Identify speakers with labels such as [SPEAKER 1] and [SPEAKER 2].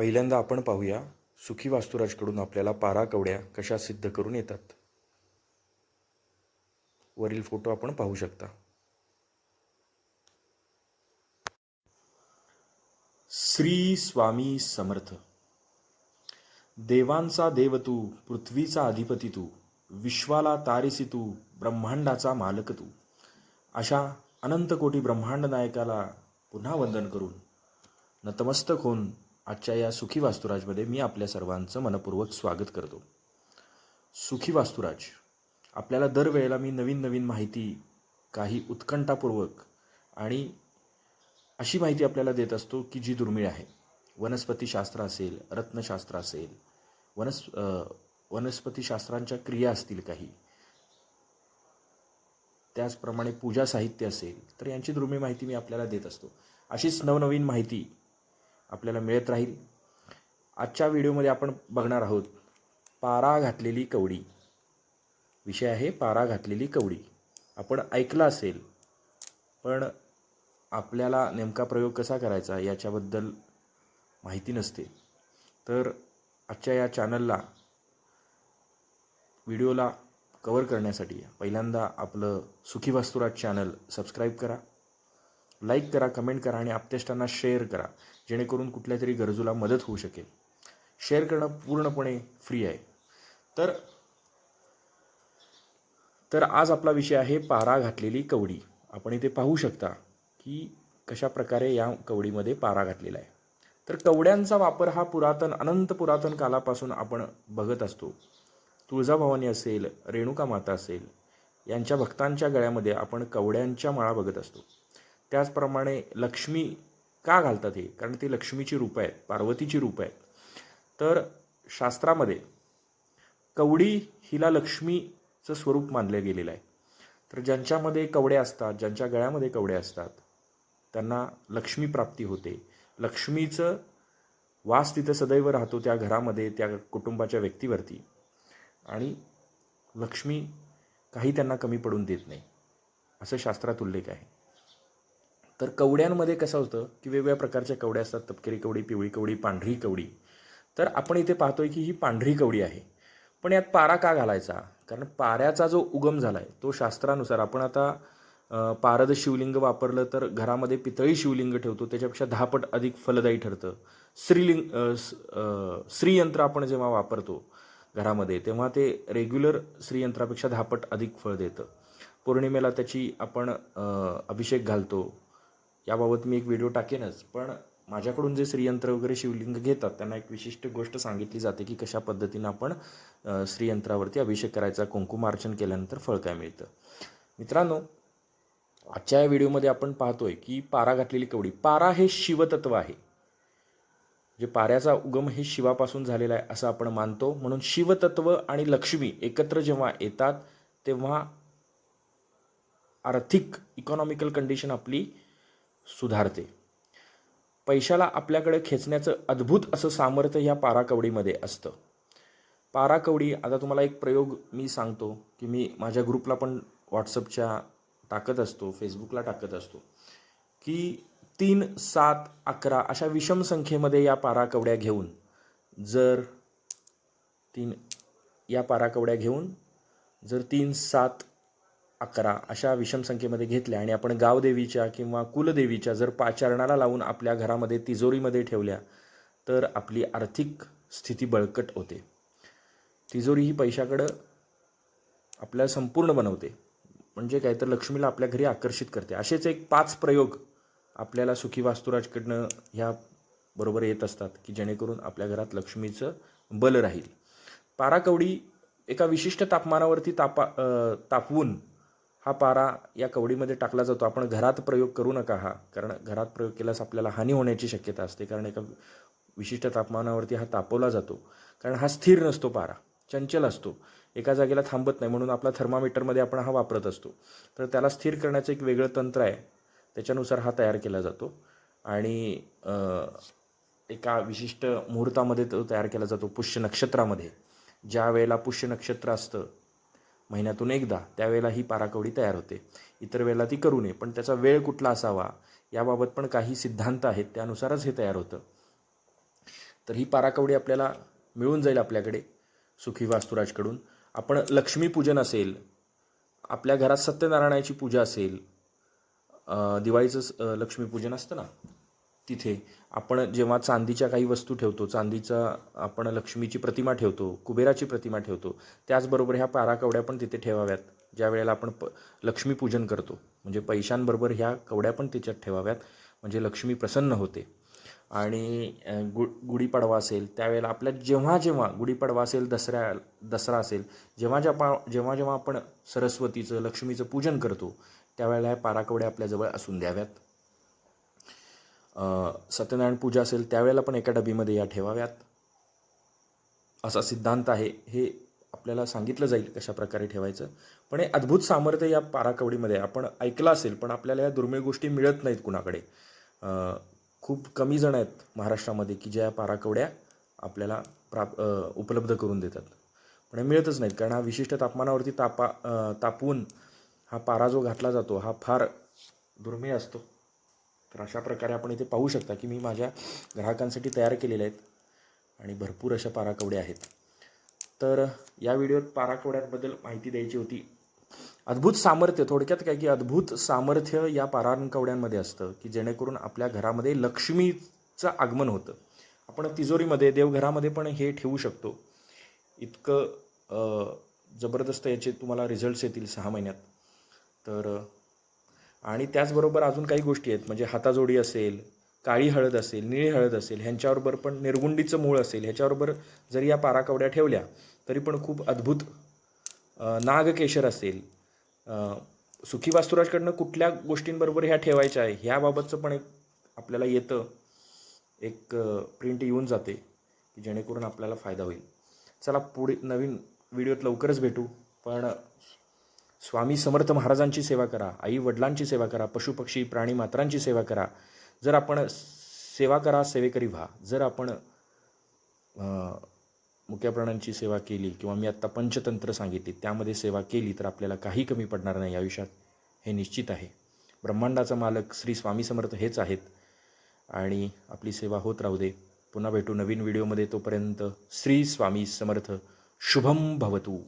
[SPEAKER 1] पहिल्यांदा आपण पाहूया सुखी वास्तुराजकडून आपल्याला पारा कवड्या कशा सिद्ध करून येतात. वरील फोटो आपण पाहू शकता. श्री स्वामी समर्थ. देवांचा देव तू पृथ्वीचा अधिपती तू विश्वाला तारिसी तू ब्रह्मांडाचा मालक तू. अशा अनंत कोटी ब्रह्मांड नायकाला पुन्हा वंदन करून नतमस्तक होऊन आजच्या या सुखी वास्तुराजमध्ये मी आपल्या सर्वांचं मनपूर्वक स्वागत करतो. सुखी वास्तुराज आपल्याला दरवेळेला मी नवीन नवीन माहिती काही उत्कंठापूर्वक आणि अशी माहिती आपल्याला देत असतो की जी दुर्मिळ आहे. वनस्पतीशास्त्र असेल रत्नशास्त्र असेल वनस् वनस्पतीशास्त्रांच्या क्रिया असतील काही त्याचप्रमाणे पूजा साहित्य असेल तर यांची दुर्मिळ माहिती मी आपल्याला देत असतो. अशीच नवनवीन माहिती आपल्याला मिळत राहील. आजच्या व्हिडिओमध्ये आपण बघणार आहोत पारा घातलेली कवडी. विषय आहे पारा घातलेली कवडी. आपण ऐकलं असेल पण आपल्याला नेमका प्रयोग कसा करायचा याच्याबद्दल माहिती नसते. तर आजच्या या चॅनलला व्हिडिओला कवर करण्यासाठी पहिल्यांदा आपलं सुखी वास्तुराज चॅनल सबस्क्राईब करा. लाईक करा कमेंट करा आणि आपतेष्टांना शेअर करा जेणेकरून कुठल्या तरी गरजूला मदत होऊ शकेल. शेअर करणं पूर्णपणे फ्री आहे. तर तर आज आपला विषय आहे पारा घातलेली कवडी. आपण इथे पाहू शकता की कशा प्रकारे या कवडीमध्ये पारा घातलेला आहे. तर कवड्यांचा वापर हा पुरातन अनंत पुरातन कालापासून आपण बघत असतो. तुळजाभवानी असेल रेणुका माता असेल यांच्या भक्तांच्या गळ्यामध्ये आपण कवड्यांच्या माळा बघत असतो. त्याचप्रमाणे लक्ष्मी का घालतात हे? कारण ती लक्ष्मीची रूपं आहेत पार्वतीची रूपं आहेत. तर शास्त्रामध्ये कवडी हिला लक्ष्मीचं स्वरूप मानलं गेलेलं आहे. तर ज्यांच्यामध्ये कवडे असतात ज्यांच्या गळ्यामध्ये कवडे असतात त्यांना लक्ष्मी प्राप्ती होते. लक्ष्मीचं वास तिथं सदैव राहतो त्या घरामध्ये त्या कुटुंबाच्या व्यक्तीवरती. आणि लक्ष्मी काही त्यांना कमी पडून देत नाही. असं शास्त्रात उल्लेख आहे. तर कवड्यांमध्ये कसं होतं की वेगवेगळ्या प्रकारच्या कवड्या असतात. तपकिरी कवडी पिवळी कवडी पांढरी कवडी. तर आपण इथे पाहतोय की ही पांढरी कवडी आहे. पण यात पारा का घालायचा? कारण पाऱ्याचा जो उगम झाला आहे तो शास्त्रानुसार आपण आता पारद शिवलिंग वापरलं तर घरामध्ये पितळी शिवलिंग ठेवतो त्याच्यापेक्षा दहापट अधिक फलदायी ठरतं. श्रीलिंग स्त्रीयंत्र श्रीयंत्र आपण जेव्हा वापरतो घरामध्ये तेव्हा ते रेग्युलर श्रीयंत्रापेक्षा दहापट अधिक फळ देतं. पौर्णिमेला त्याची आपण अभिषेक घालतो. याबाबत मी एक व्हिडिओ टाकेनच. पण माझ्याकडून जे श्रीयंत्र वगैरे शिवलिंग घेतात त्यांना एक विशिष्ट गोष्ट सांगितली जाते की कशा पद्धतीनं आपण श्रीयंत्रावरती अभिषेक करायचा कुंकुमार्चन केल्यानंतर फळ काय मिळतं. मित्रांनो आजच्या या व्हिडिओमध्ये आपण पाहतोय की पारा घातलेली कवडी पारा हे शिवतत्व आहे. जे पाऱ्याचा उगम हे शिवापासून झालेला आहे असं आपण मानतो. म्हणून शिवतत्व आणि लक्ष्मी एकत्र जेव्हा येतात तेव्हा आर्थिक इकॉनॉमिकल कंडिशन आपली सुधारते. पैशाला आपल्याकडे खेचण्याचं अद्भुत असं सामर्थ्य ह्या पाराकवडीमध्ये असतं. पाराकवडी आता तुम्हाला एक प्रयोग मी सांगतो की मी माझ्या ग्रुपला पण व्हॉट्सअपच्या टाकत असतो फेसबुकला टाकत असतो. की तीन सात अकरा अशा विषम संख्येमध्ये या पाराकवड्या घेऊन जर तीन या पाराकवड्या घेऊन जर तीन सात अकरा अशा विषम संख्येमध्ये घेतल्या आणि आपण गावदेवीच्या किंवा कुलदेवीच्या जर पाचारणाला लावून आपल्या घरामध्ये तिजोरीमध्ये ठेवल्या तर आपली आर्थिक स्थिती बळकट होते. तिजोरी ही पैशाकडं आपल्याला संपूर्ण बनवते. म्हणजे काय तर लक्ष्मीला आपल्या घरी आकर्षित करते. असेच एक पाच प्रयोग आपल्याला सुखी वास्तुराजकडनं ह्या बरोबर येत असतात की जेणेकरून आपल्या घरात लक्ष्मीचं बल राहील. पाराकवडी एका विशिष्ट तापमानावरती तापा तापवून हा पारा या कवडीमध्ये टाकला जातो. आपण घरात प्रयोग करू नका हा. कारण घरात प्रयोग केल्यास आपल्याला हानी होण्याची शक्यता असते. कारण एका विशिष्ट तापमानावरती हा तापवला जातो. कारण हा स्थिर नसतो पारा. चंचल असतो. एका जागेला थांबत नाही. म्हणून आपला थर्मामीटरमध्ये आपण हा वापरत असतो. तर त्याला स्थिर करण्याचं एक वेगळं तंत्र आहे. त्याच्यानुसार हा तयार केला जातो. आणि एका विशिष्ट मुहूर्तामध्ये तो तयार केला जातो पुष्य नक्षत्रामध्ये. ज्या वेळेला पुष्य नक्षत्र असतं महिन्यातून एकदा त्यावेळेला ही पाराकवडी तयार होते. इतर वेळेला ती करू नये पण त्याचा वेळ कुठला असावा याबाबत पण काही सिद्धांत आहेत त्यानुसारच हे तयार होतं. तर ही पाराकवडी आपल्याला मिळून जाईल आपल्याकडे सुखी वास्तुराजकडून. आपण लक्ष्मीपूजन असेल आपल्या घरात सत्यनारायणाची पूजा असेल दिवाळीचं लक्ष्मीपूजन असतं ना? तिथे. आपण जेव्हा चांदीच्या काही वस्तू ठेवतो चांदीचा आपण लक्ष्मीची प्रतिमा ठेवतो कुबेराची प्रतिमा ठेवतो त्याचबरोबर ह्या पाराकवड्या पण तिथे ठेवाव्यात ज्या वेळेला आपण प लक्ष्मीपूजन करतो. म्हणजे पैशांबरोबर ह्या कवड्या पण त्याच्यात ठेवाव्यात म्हणजे लक्ष्मी प्रसन्न होते. आणि गु गुढीपाडवा असेल त्यावेळेला आपल्या जेव्हा जेव्हा गुढीपाडवा असेल दसऱ्या दसरा असेल जेव्हा जेव्हा जेव्हा जेव्हा आपण सरस्वतीचं लक्ष्मीचं पूजन करतो त्यावेळेला ह्या पाराकवड्या आपल्याजवळ असून द्याव्यात. सत्यनारायण पूजा असेल त्यावेळेला पण एका डबीमध्ये या ठेवाव्यात. असा सिद्धांत आहे. हे आपल्याला सांगितलं जाईल कशा प्रकारे ठेवायचं. पण हे अद्भुत सामर्थ्य या पाराकवडीमध्ये आपण ऐकलं असेल पण आपल्याला या दुर्मिळ गोष्टी मिळत नाहीत कुणाकडे. खूप कमी जण आहेत महाराष्ट्रामध्ये की ज्या पाराकवड्या आपल्याला प्राप उपलब्ध करून देतात. पण हे मिळतच नाहीत. कारण हा विशिष्ट तापमानावरती तापा तापवून हा पारा जो घातला जातो हा फार दुर्मिळ असतो. तर अशा प्रकारे आपण इथे पाहू शकता की मी माझ्या ग्राहकांसाठी तयार केलेल्या आहेत आणि भरपूर अशा पाराकवड्या आहेत. तर या व्हिडिओत पाराकवड्यांबद्दल माहिती द्यायची होती. अद्भुत सामर्थ्य थोडक्यात काय की अद्भुत सामर्थ्य या पारांकवड्यांमध्ये असतं की जेणेकरून आपल्या घरामध्ये लक्ष्मीचं आगमन होतं. आपण तिजोरीमध्ये देवघरामध्ये पण हे ठेवू शकतो. इतकं जबरदस्त याचे तुम्हाला रिझल्ट्स येतील सहा महिन्यात. तर आणि त्याचबरोबर अजून काही गोष्टी आहेत. म्हणजे हाताजोडी असेल काळी हळद असेल निळी हळद असेल ह्यांच्याबरोबर पण निर्गुंडीचं मूळ असेल ह्याच्याबरोबर जरी या पाराकवड्या ठेवल्या तरी पण खूप अद्भुत नागकेशर असेल. सुखी वास्तुराजकडनं कुठल्या गोष्टींबरोबर ह्या ठेवायच्या आहे ह्याबाबतचं पण एक आपल्याला येतं एक प्रिंट येऊन जाते की जेणेकरून आपल्याला फायदा होईल. चला पुढे नवीन व्हिडिओत लवकरच भेटू पण स्वामी समर्थ महाराजांची सेवा करा आई वडिलांची सेवा करा पशुपक्षी प्राणी मात्रांची सेवा करा. जर आपण सेवा करा सेवेकरी व्हा. जर आपण मुख्या प्राण्यांची सेवा केली किंवा मी आत्ता पंचतंत्र सांगितली त्यामध्ये सेवा केली तर आपल्याला काही कमी पडणार नाही आयुष्यात हे निश्चित आहे. ब्रह्मांडाचा मालक श्री स्वामी समर्थ हेच आहेत. आणि आपली सेवा होत राहू दे. पुन्हा भेटू नवीन व्हिडिओमध्ये तोपर्यंत श्री स्वामी समर्थ. शुभम भवतू.